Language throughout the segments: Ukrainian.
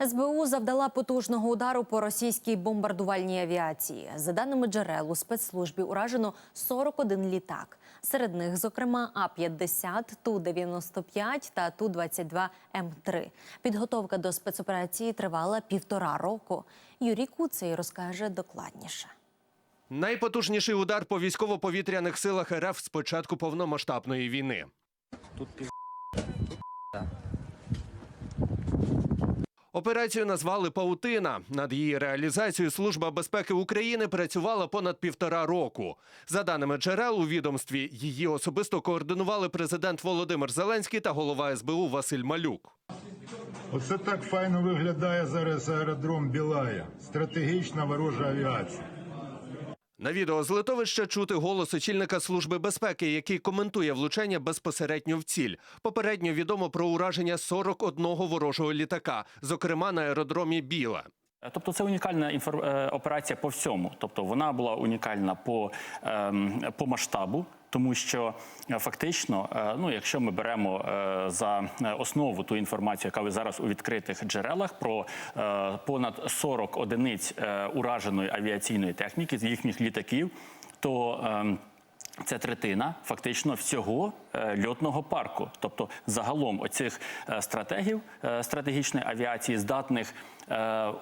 СБУ завдала потужного удару по російській бомбардувальній авіації. За даними джерел, у спецслужбі уражено 41 літак. Серед них, зокрема, А-50, Ту-95 та Ту-22 М3. Підготовка до спецоперації тривала півтора року. Юрій Куцей розкаже докладніше. Найпотужніший удар по військово-повітряних силах РФ з початку повномасштабної війни. Тут пів... Операцію назвали Паутина. Над її реалізацією Служба безпеки України працювала понад півтора року. За даними джерел у відомстві, її особисто координували президент Володимир Зеленський та голова СБУ Василь Малюк. Оце так файно виглядає зараз аеродром Білая. Стратегічна ворожа авіація. На відео з литовища чути голос очільника служби безпеки, який коментує влучання безпосередньо в ціль. Попередньо відомо про ураження 41 ворожого літака, зокрема на аеродромі Біла. Тобто це унікальна е, операція по всьому. Тобто вона була унікальна по, ем, по масштабу, тому що е, фактично, е, ну якщо ми беремо е, за основу ту інформацію, яка ви зараз у відкритих джерелах, про понад 40 одиниць ураженої авіаційної техніки з їхніх літаків, то ем, це третина фактично всього льотного парку. Тобто, загалом оцих стратегів стратегічної авіації здатних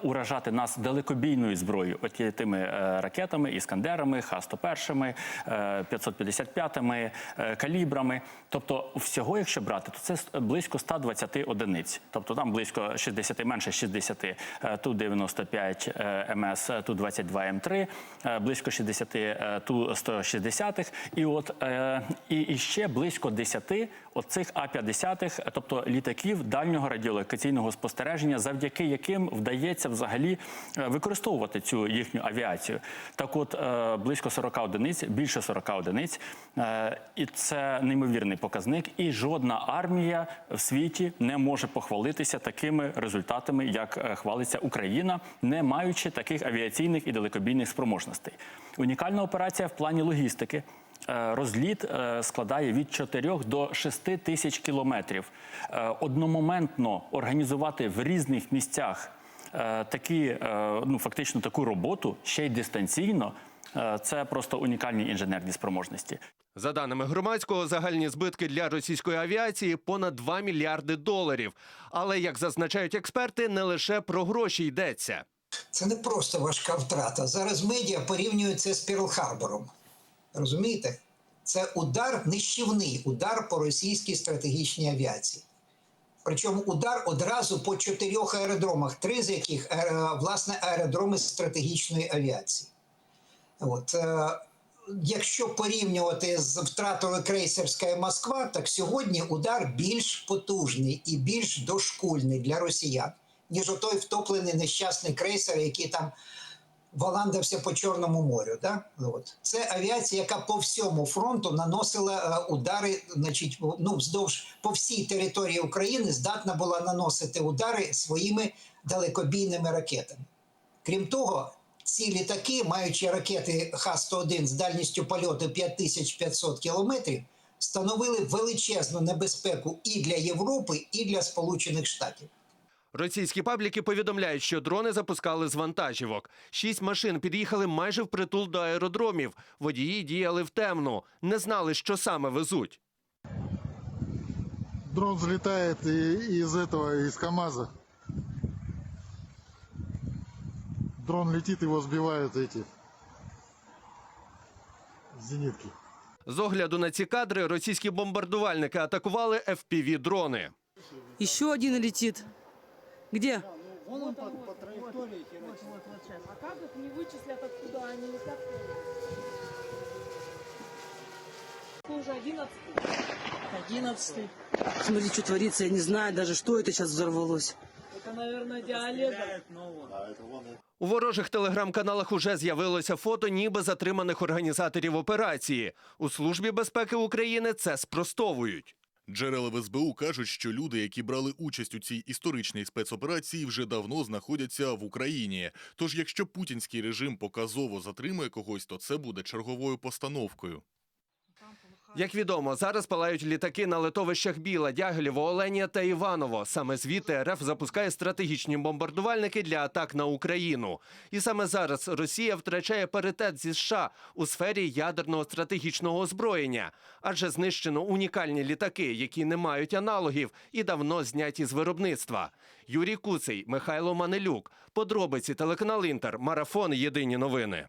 уражати нас далекобійною зброєю, от тими е, ракетами, іскандерами, Х-101, е, 555-ми, е, калібрами. Тобто, всього, якщо брати, то це близько 120 одиниць. Тобто там близько 60, менше 60, е, Ту-95 е, МС, Ту-22 М3, е, близько 60 е, Ту-160. І от е, і, і ще близько 10 оцих А-50, тобто літаків дальнього радіолокаційного спостереження, завдяки яким вдається взагалі е, використовувати цю їхню авіацію. Так, от е, близько 40 одиниць, більше 40 одиниць, е, і це неймовірний показник. І жодна армія в світі не може похвалитися такими результатами, як хвалиться Україна, не маючи таких авіаційних і далекобійних спроможностей. Унікальна операція в плані логістики. Розліт складає від 4 до 6 тисяч кілометрів. Одномоментно організувати в різних місцях такі, е, ну фактично таку роботу, ще й дистанційно. е, Це просто унікальні інженерні спроможності. За даними громадського, загальні збитки для російської авіації понад 2 мільярди доларів. Але як зазначають експерти, не лише про гроші йдеться. Це не просто важка втрата. Зараз медіа порівнюють це з Перл-Харбором. Розумієте? Це удар нищівний, удар по російській стратегічній авіації. Причому удар одразу по чотирьох аеродромах, три з яких е, власне аеродроми стратегічної авіації. От, е, якщо порівнювати з втратою крейсерська Москва, так сьогодні удар більш потужний і більш дошкульний для росіян, ніж отой втоплений нещасний крейсер, який там валандався по Чорному морю. Да? От. Це авіація, яка по всьому фронту наносила е, удари, значить, ну, вздовж по всій території України здатна була наносити удари своїми далекобійними ракетами. Крім того, ці літаки, маючи ракети Х-101 з дальністю польоту 5500 кілометрів, становили величезну небезпеку і для Європи, і для Сполучених Штатів. Російські пабліки повідомляють, що дрони запускали з вантажівок. Шість машин під'їхали майже впритул до аеродромів. Водії діяли втемну, не знали, що саме везуть. Дрон взлетает и- из этого, из КАМАЗа. Дрон летит, его сбивают эти зенитки. З огляду на ці кадри російські бомбардувальники атакували fpv дрони Еще один летит. Где? А как их не вычислят, откуда они летят? Это уже 11 11 Смотри, что творится, я не знаю даже, что это сейчас взорвалось. Это, наверное, диалект. У ворожих телеграм-каналах уже з'явилося фото, ніби затриманих організаторів операції. У службі безпеки України це спростовують. Джерела в СБУ кажуть, що люди, які брали участь у цій історичній спецоперації, вже давно знаходяться в Україні. Тож, якщо путінський режим показово затримує когось, то це буде черговою постановкою. Як відомо, зараз палають літаки на литовищах Біла, Дягилєво, Оленія та Іваново. Саме звідти РФ запускає стратегічні бомбардувальники для атак на Україну. І саме зараз Росія втрачає паритет зі США у сфері ядерного стратегічного озброєння, адже знищено унікальні літаки, які не мають аналогів і давно зняті з виробництва. Юрій Куций, Михайло Манелюк. Подробиці телеканал Інтер. Марафон. Єдині новини.